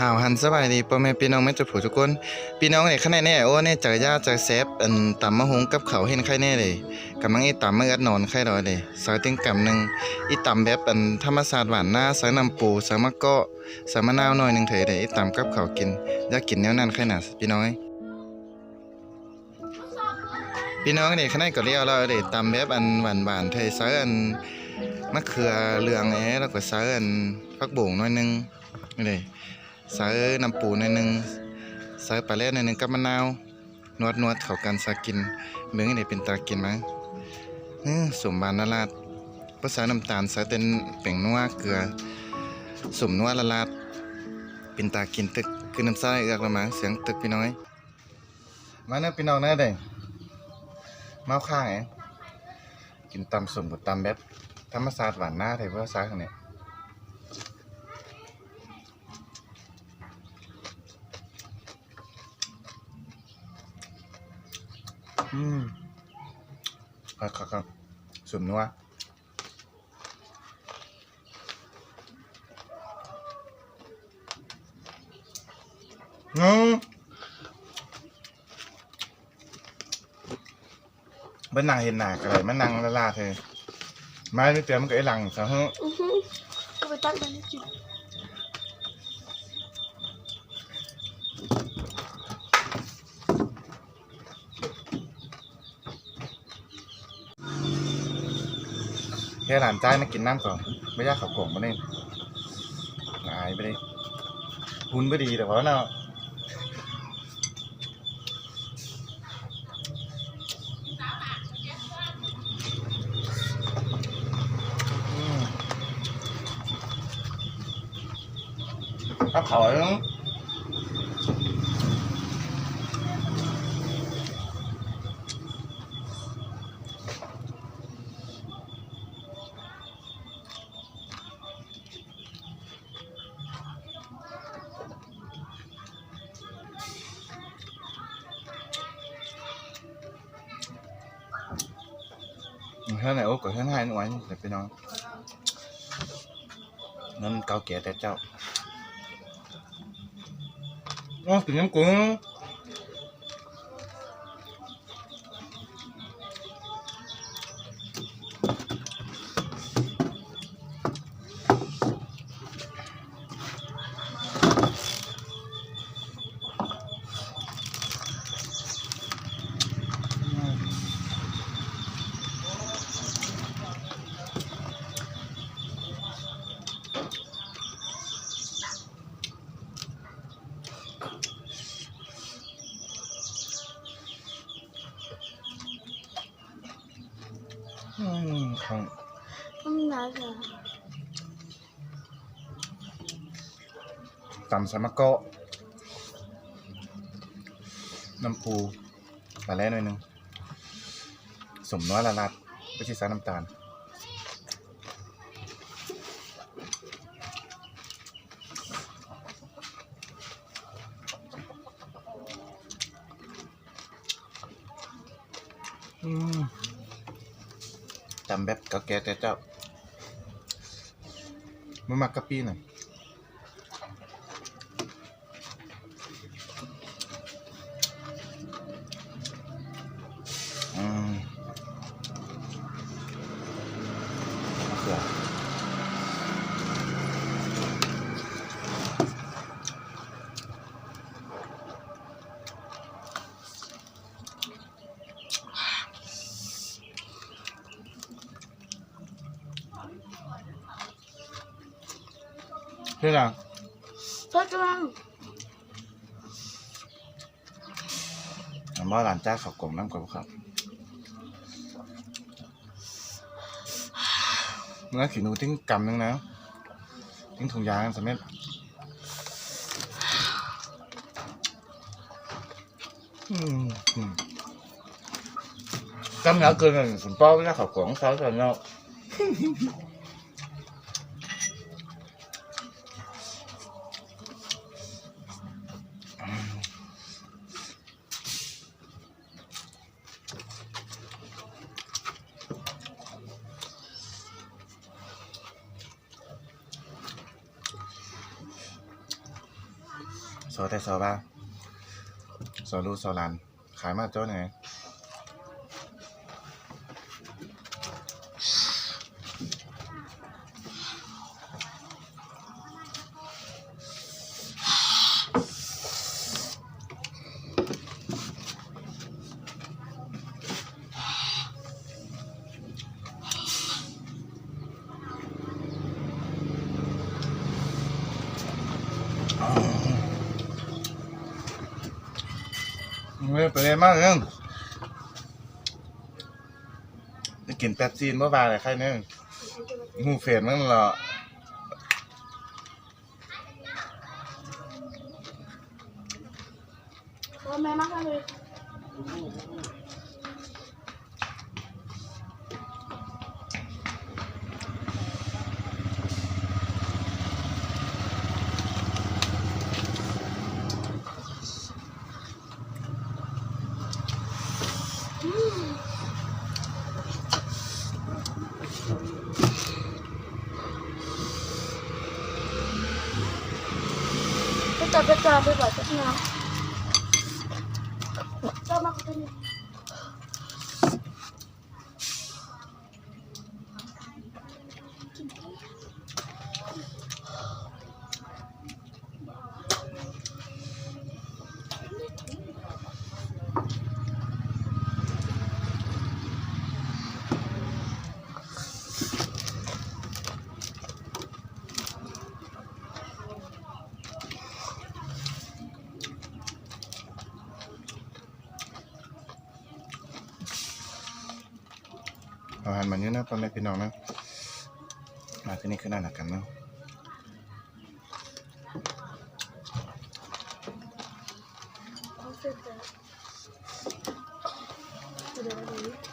หาวหันสบายดีพ่อแม่พี่น้องแม่จุผู้ทุกคน พี่น้องเนี่ยข้างในเนี่โอ้เนี่ยเจอยาเจอแซบอันต่ำมะฮุงกับเขาเห็นไข่แน่เลยกำลังอีต่ำมะอัดนอนไข่ดอยเลยใส่ติ้งกำหนึ่งอีต่ำแบบอันธรรมศาสตร์หวานหน้าใส่น้ำปูใส่มะกอกใส่มะนาวหน่อยหนึ่งเถอะเลยอีต่ำกับเขากินอยากกินแนวนั้นไข่หนาพี่น้องเอ้ยพี่น้องเนี่ยข้างในก็เรียกเราเลยต่ำแบบอันหวานหวานเถอะใส่อันมะเขือเหลืองเอ้แล้วก็ใส่อันผักโบ่งหน่อยหนึ่งนี่เลย ใส่น้ำปูหน่อยหนึงใส่ปลาแล่หน่อยหนึงกับมะนาวนวดนวดเขากันสากินเมืองนี่เป็นตากินมั้งอื้อสมบานละลาดภาษาน้ำตาลใส่เต็นเป่งนัวเกลือสมนัวละลาดเป็นตากินตึกคือน้ำใส่เอือกละมั้งเสียงตึกพี่น้อย มาเนะพี่น้องนะเด้เอาข้างไงกินตำสมกับตำแบบธรรมศาสตร์หวานหน้าไทยภาษาข้างเนี่ย อืมครับครับครับสุ่มนัวอืมบ้านนางเห็นหนากอะไรมันนางละลาเธอไมาไม่เตือนมันก็ไอ้หลังซะฮะอือหือก็ไปตั้งมันกิน ค่หลานใจามากินน้ำก่อนไม่ยากขับกล่องมาเนี่ยหายไปเลยหุ่นไม่ดีแต่ว่าเนาะอืมเอาขอ เท่าไหร่โอ้ก็เท่าไหร่หน่อยเดี๋ยวไปน้องนั่นเก่าแก่แต่เจ้าอ๋อถึงน้ำกุ้ง มันหนาค่ะตำสามะกะน้ำปูปลาแร่หน่อยหนึงสมน้อยละลาดไม่ใช่สาน้ำตาล อืม จำแบบเก่าแก่แต่เจ้ามันมักกะปีหน่อย เรื่องอะไรทอดกำลังผมว่าหลานจ้าเขากลมน้ำกลมครับเมื่อขีหนูทิ้งกำนึงนะทิ้งถุงยางสำเร็จอืมอืมกำแล้วเกินหนึ่งผมป้อไม่ได้เขากลมเขาตอนเนาะ อแต่ซอบ้าซอลูกซอหลานขายมาโจ้ไหน ไม่เป็นไรมากเลยจะกินแป๊บซีนเมื่อวานเลยใครเนี่ยหูเฟนมั้งเหรอโอ้แม่มากเลย ไปจับไป อาหน่อยเจ้ามาคนนี้เอาหันมาเนี้ยนะพ่อแม่พี่น้องนะมาที่นี่คือหน้าหนักกันเนาะเอาเสร็จแล้วเดี๋ยว